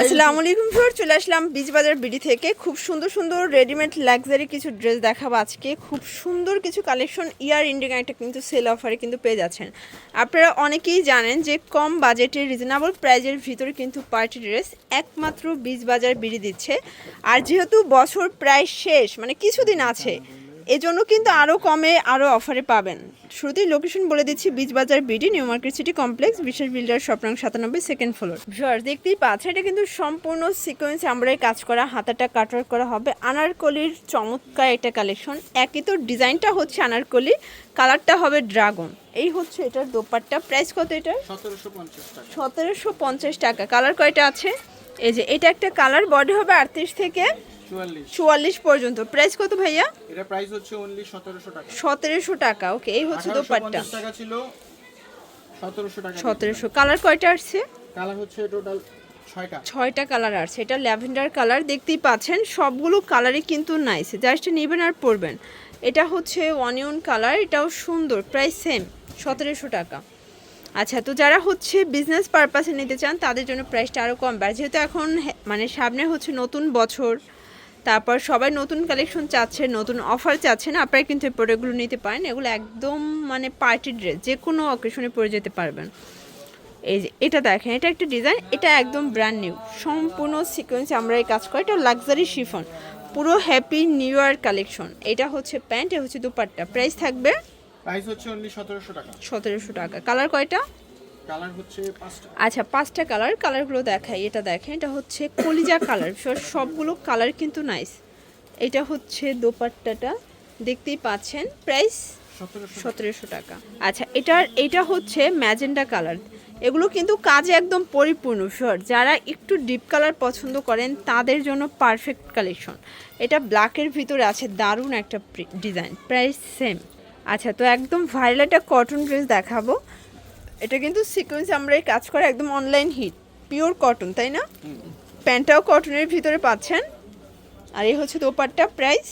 আসসালামু আলাইকুম ফ্লোর চলে আসলাম বীজ বাজার বিডি থেকে। খুব সুন্দর সুন্দর রেডিমেড লাক্সারি কিছু ড্রেস দেখাবো আজকে। খুব সুন্দর কিছু কালেকশন ইয়ার ইন্ডিং একটা কিন্তু সেল অফারে কিন্তু পেয়ে যাচ্ছেন। আপনারা অনেকেই জানেন যে কম বাজেটে রিজনেবল প্রাইজের ভিতরে কিন্তু পার্টি ড্রেস একমাত্র বীজ বাজার বিডি দিচ্ছে। আর যেহেতু বছর প্রায় শেষ মানে কিছুদিন আছে এজন্য কিন্তু আরও কমে আরও অফারে পাবেন। শুরুতেই লোকেশন বলে দিচ্ছি Beejbazar BD new market city complex বিশেষ বিল্ডার স্বপ্নাং সাতানব্বই সেকেন্ড ফ্লোর ভিউয়ার দেখতেই পাচ্ছেন এটা কিন্তু সম্পূর্ণ সিকোয়েন্স আমরাই কাজ করা হাতাটা কাটার করা হবে। আনারকলির চমৎকার একটা কালেকশন একই তো ডিজাইনটা হচ্ছে আনারকলি কালারটা হবে ড্রাগন এই হচ্ছে এটার দোপাট্টা। প্রাইস কত এটার? সতেরোশো পঞ্চাশ টাকা। সতেরোশো পঞ্চাশ টাকা। কালার কয়টা আছে? এই যে এটা একটা কালার বডি হবে আটত্রিশ থেকে চুয়াল্লিশ। পর্যন্ত। প্রাইস কত ভাইয়া? এটা প্রাইস হচ্ছে অনলি সতেরোশো টাকা। সতেরোশো টাকা ওকে এই হচ্ছে দোপাট্টা। টাকা ছিল সতেরোশো টাকা সতেরোশো। কালার কয়টা আসছে? কালার হচ্ছে টোটাল ছয়টা। কালার আছে এটা ল্যাভেন্ডার কালার দেখতেই পাচ্ছেন সবগুলো কালারই কিন্তু নাইস জাস্ট নেবেন আর পরবেন। এটা হচ্ছে অনিয়ন কালার এটাও সুন্দর প্রাইস সেম সতেরোশো টাকা। আচ্ছা তো যারা হচ্ছে বিজনেস পারপাসে নিতে চান তাদের জন্য প্রাইসটা আরও কম। আর যেহেতু এখন মানে সামনে হচ্ছে নতুন বছর তারপর সবাই নতুন কালেকশন চাচ্ছে নতুন অফার চাচ্ছেন আপনারা কিন্তু এই প্রোডাক্টগুলো নিতে পারেন। এগুলো একদম মানে পার্টি ড্রেস যে কোনো অকেশনে পরে যেতে পারবেন। এই যে এটা দেখেন এটা একটা ডিজাইন এটা একদম ব্র্যান্ড নিউ সম্পূর্ণ সিকোয়েন্স আমরা এই কাজ করি এটা লাক্সারি শিফন পুরো হ্যাপি নিউ ইয়ার কালেকশন এটা হচ্ছে প্যান্ট এটা হচ্ছে দুপাট্টা। প্রাইস থাকবে প্রাইস হচ্ছে অনলি সতেরোশো টাকা। সতেরোশো টাকা। কালার কয়টা? কালার হচ্ছে পাঁচটা। আচ্ছা পাঁচটা কালার কালারগুলো দেখাই এটা দেখেন এটা হচ্ছে কলিজা কালার সবগুলো কালার কিন্তু নাইস। এটা হচ্ছে দোপাট্টাটা দেখতেই পাচ্ছেন প্রাইস সতেরোশো টাকা। আচ্ছা এটার এটা হচ্ছে ম্যাজেন্ডা কালার। এগুলো কিন্তু কাজে একদম পরিপূর্ণ শিওর যারা একটু ডিপ কালার পছন্দ করেন তাদের জন্য পারফেক্ট কালেকশন এটা ব্ল্যাকের ভিতরে আছে দারুণ একটা ডিজাইন প্রাইস সেম আচ্ছা তো একদম ভাইরাল একটা কটন ড্রেস দেখাবো। এটা কিন্তু সিকোয়েন্স আমরা এই কাজ করে একদম অনলাইন হিট পিওর কটন তাই না? প্যান্টটাও কটনের ভিতরে পাচ্ছেন। আর এই হচ্ছে দোপাট্টা প্রাইস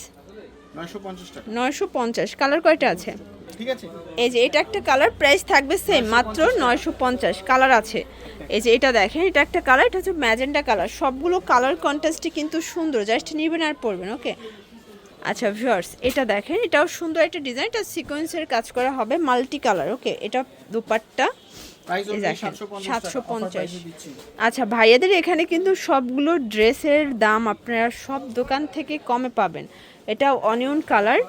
নয়শো পঞ্চাশ কালার কয়টা আছে? ঠিক আছে। এই যে এটা একটা কালার প্রাইস থাকবে সেম মাত্র নয়শো পঞ্চাশ কালার আছে। এই যে এটা দেখেন এটা একটা কালার এটা হচ্ছে ম্যাজেন্ডা কালার সবগুলো কালার কন্ট্রাস্টই কিন্তু সুন্দর জাস্ট নেবেন আর পরবেন ওকে আচ্ছা ভিউয়ার্স এটা দেখেন এটাও সুন্দর একটা ডিজাইন এটা সিকোয়েন্সের কাজ করা হবে মাল্টি কালার ওকে এটা দুপাট্টা সাতশো পঞ্চাশ আচ্ছা ভাইয়াদের এখানে কিন্তু সবগুলো ড্রেসের দাম আপনারা সব দোকান থেকে কমে পাবেন। এটা অনিয়ন কালার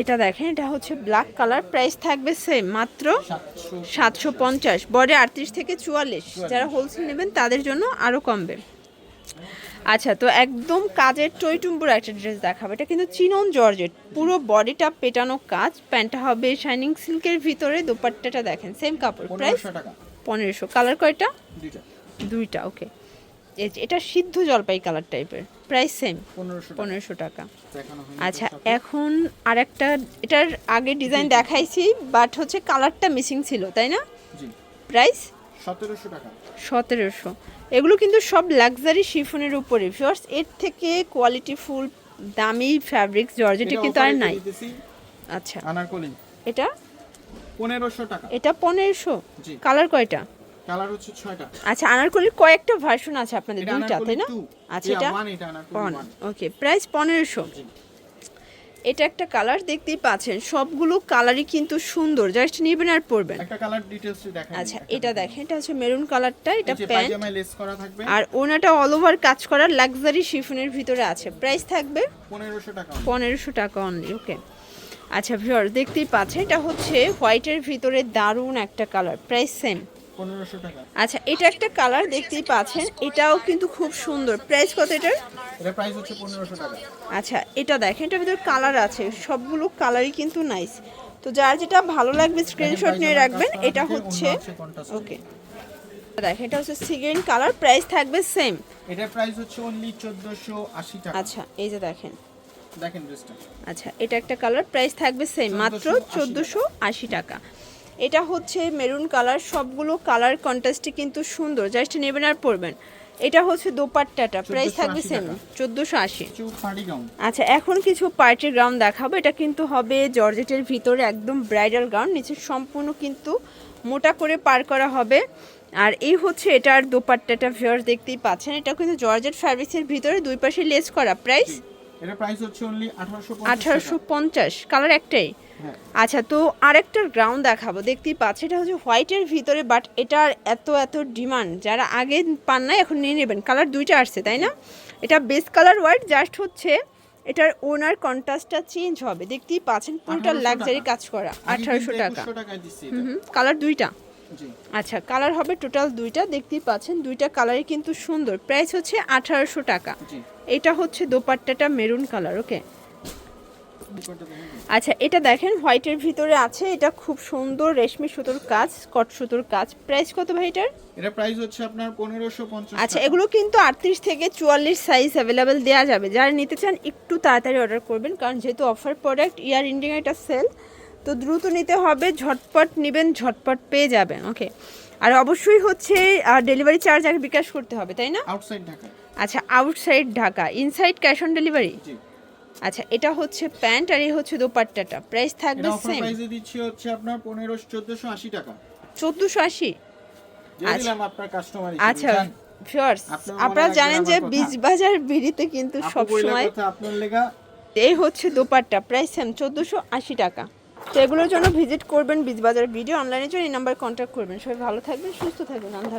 এটা দেখেন এটা হচ্ছে ব্ল্যাক কালার প্রাইস থাকবে সেম মাত্র সাতশো সাতশো পঞ্চাশ। বডি আটত্রিশ থেকে চুয়াল্লিশ যারা হোলসেল নেবেন তাদের জন্য আরও কমবে। আচ্ছা তো একদম কাজের টইটুম্বুর একটা ড্রেস দেখাবো। এটা কিন্তু চিনন জর্জেট পুরো বডিটা পেটানো কাজ। প্যান্টটা হবে শাইনিং সিল্কের ভিতরে দোপাট্টাটা দেখেন সেম কাপড় প্রাইস পনেরোশো। কালার কয়টা? দুইটা। ওকে এটা সিদ্ধ জলপাই কালার টাইপের প্রাইস সেম পনেরোশো টাকা। পনেরোশো টাকা। আচ্ছা। এখন আরেকটা এটার আগে ডিজাইন দেখাইছি বাট হচ্ছে কালারটা মিসিং ছিল তাই না? প্রাইস সতেরোশো টাকা। সতেরোশো। এগুলো কিন্তু সব লাক্সারি শিফনের উপরে। ভিউয়ার্স এর থেকে কোয়ালিটি ফুল দামি ফ্যাব্রিক্স জর্জেটি কিন্তু আর নাই। আচ্ছা। আনারকলি। এটা? পনেরোশো টাকা। এটা পনেরোশো। জি। কালার কয়টা? কালার হচ্ছে ছয়টা। আচ্ছা আনারকলির কয়েকটা ভার্সন আছে আপনাদের দুইটা তাই না? আচ্ছা এটা ওকে প্রাইস পনেরোশো। জি। এটা একটা কালার দেখতেই পাচ্ছেন। সবগুলো কালারই কিন্তু সুন্দর। জাস্ট নেবেন আর পরবেন। একটা কালার ডিটেইলস দেখা আচ্ছা এটা দেখেন। এটা হচ্ছে মেরুন কালারটা এটা প্যান্ট লেস করা থাকবে। আর ওনাটা অল ওভার কাজ করা লাক্সারি শিফনের ভিতরে আছে। প্রাইস থাকবে পনেরোশো টাকা পনেরোশো টাকা অনলি ওকে আচ্ছা ভিওর দেখতেই পাচ্ছেন এটা হচ্ছে হোয়াইটের ভিতরে দারুণ একটা কালার প্রাইস সেম পনেরোশো টাকা। আচ্ছা এটা একটা কালার দেখতেই পাচ্ছেন। এটাও কিন্তু খুব সুন্দর। প্রাইস কত এটার? এটা প্রাইস হচ্ছে পনেরোশো টাকা। আচ্ছা এটা দেখেন এটার ভিতরে কালার আছে। সবগুলো কালারই কিন্তু নাইস। তো যার যেটা ভালো লাগবে স্ক্রিনশট নিয়ে রাখবেন। এটা হচ্ছে ওকে দেখেন এটা হচ্ছে সিগ্রিন কালার প্রাইস থাকবে সেম এটা প্রাইস হচ্ছে অনলি চোদ্দোশো আশি টাকা। আচ্ছা এই যে দেখেন। দেখেন ড্রেসটা আচ্ছা এটা একটা কালার প্রাইস থাকবে সেম মাত্র 1480 চোদ্দোশো আশি টাকা। এটা হচ্ছে মেরুন কালার সবগুলো কালার কন্ট্রাস্টে কিন্তু সুন্দর। জাস্ট নেবেন আর পরবেন। এটা হচ্ছে দোপাট্টাটা প্রাইস থাকবে সেম। চোদ্দোশো আশি। পার্টি আচ্ছা এখন কিছু পার্টির গ্রাউন্ড দেখাবো। এটা কিন্তু হবে জর্জেটের ভিতরে একদম ব্রাইডাল গ্রাউন্ড নিচে সম্পূর্ণ কিন্তু মোটা করে পার করা হবে। আর এই হচ্ছে এটার দোপাট্টাটা ভিউয়ার্স দেখতেই পাচ্ছেন। এটা কিন্তু জর্জেট ফ্যাব্রিক্সের ভিতরে দুই পাশে লেস করা। প্রাইস এটা প্রাইস হচ্ছে অনলি আঠারোশো আঠারোশো পঞ্চাশ কালার একটাই? হ্যাঁ। আচ্ছা তো আরেকটার গ্রাউন্ড দেখাবো দেখতেই পাচ্ছি এটা হচ্ছে হোয়াইটের ভিতরে বাট এটার এত এত ডিমান্ড যারা আগে পান না এখন নিয়ে নেবেন। কালার দুইটা আসছে তাই না? এটা বেস কালার হোয়াইট জাস্ট হচ্ছে এটার ওনার কন্ট্রাস্টটা চেঞ্জ হবে। দেখতেই পাচ্ছেন পুরোটা লাক্সারি কাজ করা আঠারোশো টাকা। 2100 টাকায় দিচ্ছি হুম হুম কালার দুইটা। আচ্ছা কালার হবে টোটাল দুইটা দেখতেই পাচ্ছেন দুইটা কালারই কিন্তু সুন্দর। প্রাইস হচ্ছে আঠারোশো টাকা। এটা হচ্ছে দোপাট্টাটা মেরুন কালার ওকে? আচ্ছা এটা দেখেন হোয়াইটের ভিতরে আছে এটা খুব সুন্দর রেশমি সুতোর কাজ কট সুতোর কাজ। প্রাইস কত ভাই এটার? এটা প্রাইস হচ্ছে আপনার পনেরোশো পঞ্চাশ আচ্ছা এগুলো কিন্তু আটত্রিশ থেকে চুয়াল্লিশ সাইজ অ্যাভেলেবেল দেওয়া যাবে। যারা নিতে চান একটু তাড়াতাড়ি অর্ডার করবেন কারণ যেহেতু অফার প্রোডাক্ট ইয়ার ইন্ডিয়া এটা সেল তো দ্রুত নিতে হবে ঝটপট নেবেন ঝটপট পেয়ে যাবেন ওকে আর অবশ্যই হচ্ছে ডেলিভারি চার্জ আগে বিকাশ করতে হবে তাই না? আউটসাইড ঢাকা। আচ্ছা outside Dhaka inside cash on delivery আচ্ছা এটা হচ্ছে প্যান্ট আর এই হচ্ছে দোপাট্টাটা প্রাইস থাকবে সেম প্রাইসে দিচ্ছি হচ্ছে আপনার পনেরোশো চোদ্দোশো আশি টাকা। চোদ্দোশো আশি? দিয়ে আচ্ছা। দিলাম আপনার কাস্টমার আচ্ছা ভিউয়ার্স আপনারা জানেন যে। বীজ বাজার বিড়িতে কিন্তু সব সময় আপনার লেগা। এই হচ্ছে দোপাট্টা প্রাইস সেম চোদ্দোশো আশি টাকা। তো এগুলোর জন্য ভিজিট করবেন, বিজবাজার ভিডিও অনলাইনের জন্য এই নাম্বার কন্ট্যাক্ট করবেন। সবাই ভালো থাকবেন, সুস্থ থাকবেন, আল্লাহ